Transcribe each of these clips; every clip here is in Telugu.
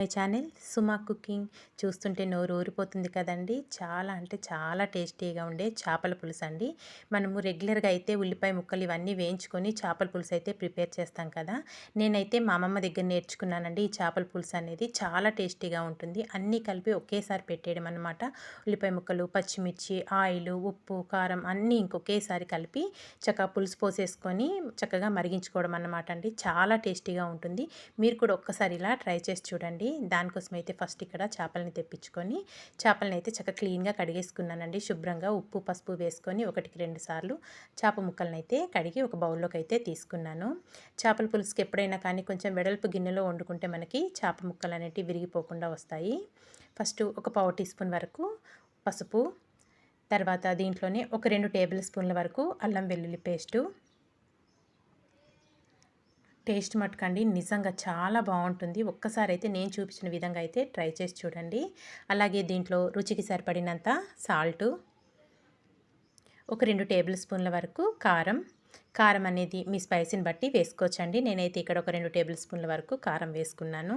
మై ఛానల్ సుమా కుకింగ్ చూస్తుంటే నోరు ఊరిపోతుంది కదండి. చాలా అంటే చాలా టేస్టీగా ఉండే చేపల పులుసు అండి. మనము రెగ్యులర్గా అయితే ఉల్లిపాయ ముక్కలు ఇవన్నీ వేయించుకొని చేపల పులుసు అయితే ప్రిపేర్ చేస్తాం కదా. నేనైతే మా అమ్మమ్మ దగ్గర నేర్చుకున్నానండి ఈ చేపల పులుసు అనేది. చాలా టేస్టీగా ఉంటుంది. అన్నీ కలిపి ఒకేసారి పెట్టేయడం అనమాట ఉల్లిపాయ ముక్కలు పచ్చిమిర్చి ఆయిల్ ఉప్పు కారం అన్నీ ఇంకొకేసారి కలిపి చక్కగా పులుసు పోసేసుకొని చక్కగా మరిగించుకోవడం అన్నమాట అండి. చాలా టేస్టీగా ఉంటుంది. మీరు కూడా ఒక్కసారి ఇలా ట్రై చేసి చూడండి. దానికోసం అయితే ఫస్ట్ ఇక్కడ చేపలని తెప్పించుకొని చేపలని అయితే చక్కగా క్లీన్గా కడిగేసుకున్నానండి. శుభ్రంగా ఉప్పు పసుపు వేసుకొని ఒకటికి రెండు సార్లు చేప ముక్కలను అయితే కడిగి ఒక బౌల్లోకి అయితే తీసుకున్నాను. చేపల పులుసుకి ఎప్పుడైనా కానీ కొంచెం వెడల్పు గిన్నెలో వండుకుంటే మనకి చేప ముక్కలు అనేటివి విరిగిపోకుండా వస్తాయి. ఫస్ట్ ఒక పావు టీ స్పూన్ వరకు పసుపు తర్వాత దీంట్లోనే ఒక రెండు టేబుల్ స్పూన్ల వరకు అల్లం వెల్లుల్లి పేస్టు టేస్ట్ మట్టుకండి నిజంగా చాలా బాగుంటుంది ఒక్కసారి అయితే నేను చూపించిన విధంగా అయితే ట్రై చేసి చూడండి. అలాగే దీంట్లో రుచికి సరిపడినంత సాల్టు ఒక రెండు టేబుల్ స్పూన్ల వరకు కారం. కారం అనేది మీ స్పైసీని బట్టి వేసుకోవచ్చండి. నేనైతే ఇక్కడ ఒక రెండు టేబుల్ స్పూన్ల వరకు కారం వేసుకున్నాను.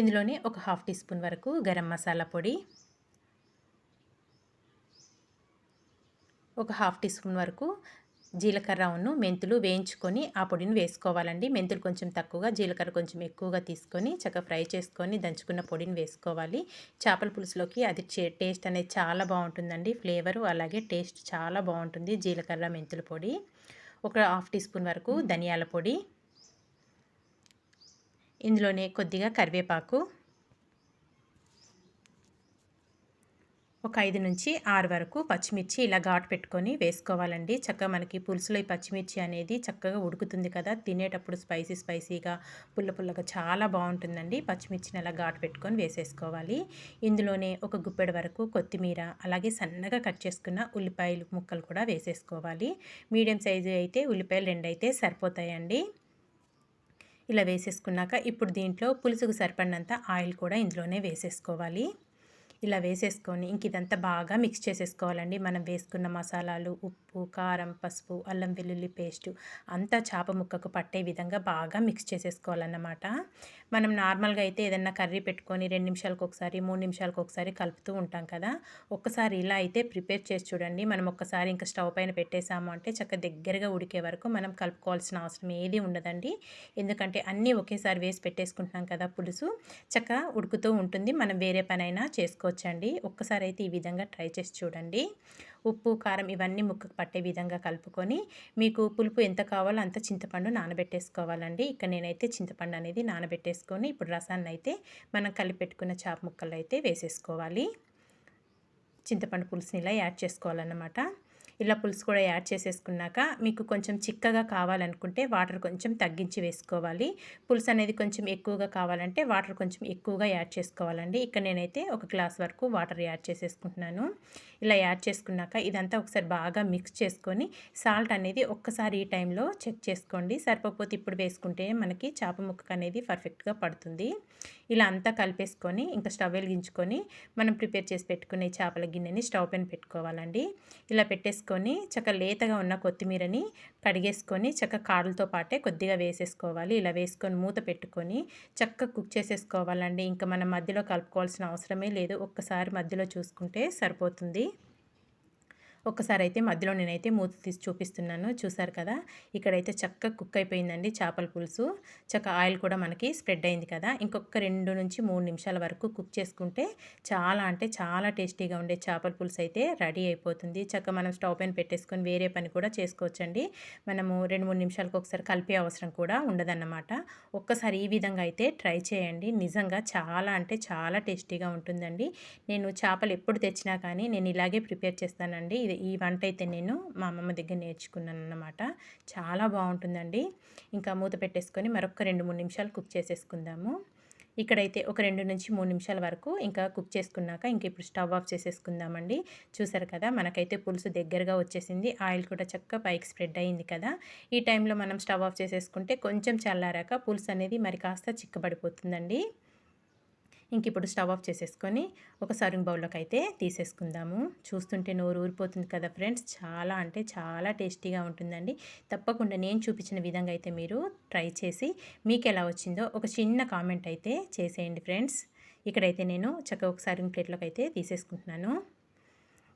ఇందులోనే ఒక హాఫ్ టీ స్పూన్ వరకు గరం మసాలా పొడి ఒక హాఫ్ టీ స్పూన్ వరకు జీలకర్ర మెంతులు వేయించుకొని ఆ పొడిని వేసుకోవాలండి. మెంతులు కొంచెం తక్కువగా జీలకర్ర కొంచెం ఎక్కువగా తీసుకొని చక్కగా ఫ్రై చేసుకొని దంచుకున్న పొడిని వేసుకోవాలి. చేపల పులుసులోకి అది టేస్ట్ అనేది చాలా బాగుంటుందండి. ఫ్లేవరు అలాగే టేస్ట్ చాలా బాగుంటుంది జీలకర్ర మెంతుల పొడి. ఒక హాఫ్ టీ స్పూన్ వరకు ధనియాల పొడి. ఇందులోనే కొద్దిగా కరివేపాకు. ఒక ఐదు నుంచి ఆరు వరకు పచ్చిమిర్చి ఇలా ఘాటు పెట్టుకొని వేసుకోవాలండి. చక్కగా మనకి పులుసులో ఈ పచ్చిమిర్చి అనేది చక్కగా ఉడుకుతుంది కదా. తినేటప్పుడు స్పైసీ స్పైసీగా పుల్ల పుల్లగా చాలా బాగుంటుందండి. పచ్చిమిర్చిని అలా ఘాటు పెట్టుకొని వేసేసుకోవాలి. ఇందులోనే ఒక గుప్పెడు వరకు కొత్తిమీర అలాగే సన్నగా కట్ చేసుకున్న ఉల్లిపాయలు ముక్కలు కూడా వేసేసుకోవాలి. మీడియం సైజు అయితే ఉల్లిపాయలు రెండు అయితే సరిపోతాయండి. ఇలా వేసేసుకున్నాక ఇప్పుడు దీంట్లో పులుసుకు సరిపడినంత ఆయిల్ కూడా ఇందులోనే వేసేసుకోవాలి. ఇలా వేసేసుకొని ఇంక ఇదంతా బాగా మిక్స్ చేసేసుకోవాలండి. మనం వేసుకున్న మసాలాలు ఉప్పు కారం పసుపు అల్లం వెల్లుల్లి పేస్టు అంతా చేప ముక్కకు పట్టే విధంగా బాగా మిక్స్ చేసేసుకోవాలన్నమాట. మనం నార్మల్గా అయితే ఏదన్నా కర్రీ పెట్టుకొని రెండు నిమిషాలకు ఒకసారి మూడు నిమిషాలకు ఒకసారి కలుపుతూ ఉంటాం కదా. ఒక్కసారి ఇలా అయితే ప్రిపేర్ చేసి చూడండి. మనం ఒక్కసారి ఇంకా స్టవ్ పైన పెట్టేసాము అంటే చక్క దగ్గరగా ఉడికే వరకు మనం కలుపుకోవాల్సిన అవసరం ఏది ఉండదండి. ఎందుకంటే అన్నీ ఒకేసారి వేసి పెట్టేసుకుంటున్నాం కదా పులుసు. చక్క ఉడుకుతూ ఉంటుంది. మనం వేరే పనైనా చేసుకో చేసుకోవచ్చండి ఒక్కసారి అయితే ఈ విధంగా ట్రై చేసి చూడండి. ఉప్పు కారం ఇవన్నీ ముక్కకు పట్టే విధంగా కలుపుకొని మీకు పులుపు ఎంత కావాలో అంత చింతపండు నానబెట్టేసుకోవాలండి. ఇక్కడ నేనైతే చింతపండు అనేది నానబెట్టేసుకొని ఇప్పుడు రసాన్ని అయితే మనం కలిపెట్టుకున్న చాప ముక్కలు అయితే వేసేసుకోవాలి. చింతపండు పులుసుని ఇలా యాడ్ చేసుకోవాలన్నమాట. ఇలా పులుసు కూడా యాడ్ చేసేసుకున్నాక మీకు కొంచెం చిక్కగా కావాలనుకుంటే వాటర్ కొంచెం తగ్గించి వేసుకోవాలి. పులుసు అనేది కొంచెం ఎక్కువగా కావాలంటే వాటర్ కొంచెం ఎక్కువగా యాడ్ చేసుకోవాలండి. ఇక్కడ నేనైతే ఒక గ్లాస్ వరకు వాటర్ యాడ్ చేసేసుకుంటున్నాను. ఇలా యాడ్ చేసుకున్నాక ఇదంతా ఒకసారి బాగా మిక్స్ చేసుకొని సాల్ట్ అనేది ఒక్కసారి ఈ టైంలో చెక్ చేసుకోండి. సరిపోతే ఇప్పుడు వేసుకుంటే మనకి చేప ముక్కకు అనేది పర్ఫెక్ట్గా పడుతుంది. ఇలా అంతా కలిపేసుకొని ఇంకా స్టవ్ వెలిగించుకొని మనం ప్రిపేర్ చేసి పెట్టుకునే చేపల గిన్నెని స్టవ్ పైన పెట్టుకోవాలండి. ఇలా పెట్టేసుకొని చక్క లేతగా ఉన్న కొత్తిమీరని కడిగేసుకొని చక్క కాడలతో పాటే కొద్దిగా వేసేసుకోవాలి. ఇలా వేసుకొని మూత పెట్టుకొని చక్క కుక్ చేసేసుకోవాలండి. ఇంకా మనం మధ్యలో కలుపుకోవాల్సిన అవసరమే లేదు. ఒక్కసారి మధ్యలో చూసుకుంటే సరిపోతుంది. ఒక్కసారి అయితే మధ్యలో నేనైతే మూత తీసి చూపిస్తున్నాను. చూసారు కదా? ఇక్కడైతే చక్కగా కుక్ అయిపోయిందండి చేపల పులుసు. చక్క ఆయిల్ కూడా మనకి స్ప్రెడ్ అయింది కదా? ఇంకొక రెండు నుంచి మూడు నిమిషాల వరకు కుక్ చేసుకుంటే చాలా అంటే చాలా టేస్టీగా ఉండే చేపల పులుసు అయితే రెడీ అయిపోతుంది. చక్క మనం స్టవ్ పైన పెట్టేసుకొని వేరే పని కూడా చేసుకోవచ్చండి. మనము రెండు మూడు నిమిషాలకు ఒకసారి కలిపే అవసరం కూడా ఉండదన్నమాట. ఒక్కసారి ఈ విధంగా అయితే ట్రై చేయండి. నిజంగా చాలా అంటే చాలా టేస్టీగా ఉంటుందండి. నేను చేపలు ఎప్పుడు తెచ్చినా కానీ నేను ఇలాగే ప్రిపేర్ చేస్తానండి. ఇది ఈ వంట అయితే నేను మా అమ్మమ్మ దగ్గర నేర్చుకున్నాను అన్నమాట చాలా బాగుంటుందండి. ఇంకా మూత పెట్టేసుకొని మరొక రెండు మూడు నిమిషాలు కుక్ చేసేసుకుందాము. ఇక్కడైతే ఒక రెండు నుంచి మూడు నిమిషాల వరకు ఇంకా కుక్ చేసుకున్నాక ఇంక ఇప్పుడు స్టవ్ ఆఫ్ చేసేసుకుందామండి. చూసారు కదా మనకైతే పులుసు దగ్గరగా వచ్చేసింది. ఆయిల్ కూడా చక్కగా పైకి స్ప్రెడ్ అయింది కదా. ఈ టైంలో మనం స్టవ్ ఆఫ్ చేసేసుకుంటే కొంచెం చల్లారాక పులుసు అనేది మరి కాస్త చిక్కబడిపోతుందండి. ఇంక ఇప్పుడు స్టవ్ ఆఫ్ చేసేసుకొని ఒక సర్వింగ్ బౌల్లోకి అయితే తీసేసుకుందాము. చూస్తుంటే నోరు ఊరిపోతుంది కదా ఫ్రెండ్స్. చాలా అంటే చాలా టేస్టీగా ఉంటుందండి. తప్పకుండా నేను చూపించిన విధంగా అయితే మీరు ట్రై చేసి మీకు ఎలా వచ్చిందో ఒక చిన్న కామెంట్ అయితే చేసేయండి ఫ్రెండ్స్. ఇక్కడైతే నేను చక్కగా ఒక సర్వింగ్ ప్లేట్లోకి అయితే తీసేసుకుంటున్నాను.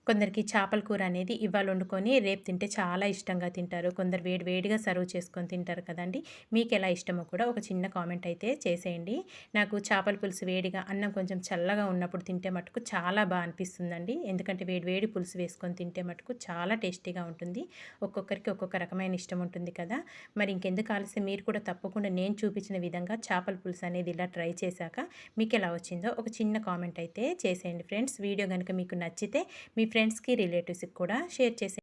కొందరికి చేపల కూర అనేది ఇవాళ వండుకొని రేపు తింటే చాలా ఇష్టంగా తింటారు. కొందరు వేడి వేడిగా సర్వ్ చేసుకొని తింటారు కదండి. మీకు ఎలా ఇష్టమో కూడా ఒక చిన్న కామెంట్ అయితే చేసేయండి. నాకు చేపల పులుసు వేడిగా అన్నం కొంచెం చల్లగా ఉన్నప్పుడు తింటే మటుకు చాలా బాగా అనిపిస్తుందండి. ఎందుకంటే వేడి వేడి పులుసు వేసుకొని తింటే మటుకు చాలా టేస్టీగా ఉంటుంది. ఒక్కొక్కరికి ఒక్కొక్క రకమైన ఇష్టం ఉంటుంది కదా. మరి ఇంకెందుకు ఆలస్యం? మీరు కూడా తప్పకుండా నేను చూపించిన విధంగా చేపల పులుసు అనేది ఇలా ట్రై చేశాక మీకు ఎలా వచ్చిందో ఒక చిన్న కామెంట్ అయితే చేసేయండి ఫ్రెండ్స్. వీడియో కనుక మీకు నచ్చితే మీ మీ ఫ్రెండ్స్కి రిలేటివ్స్కి కూడా షేర్ చేసి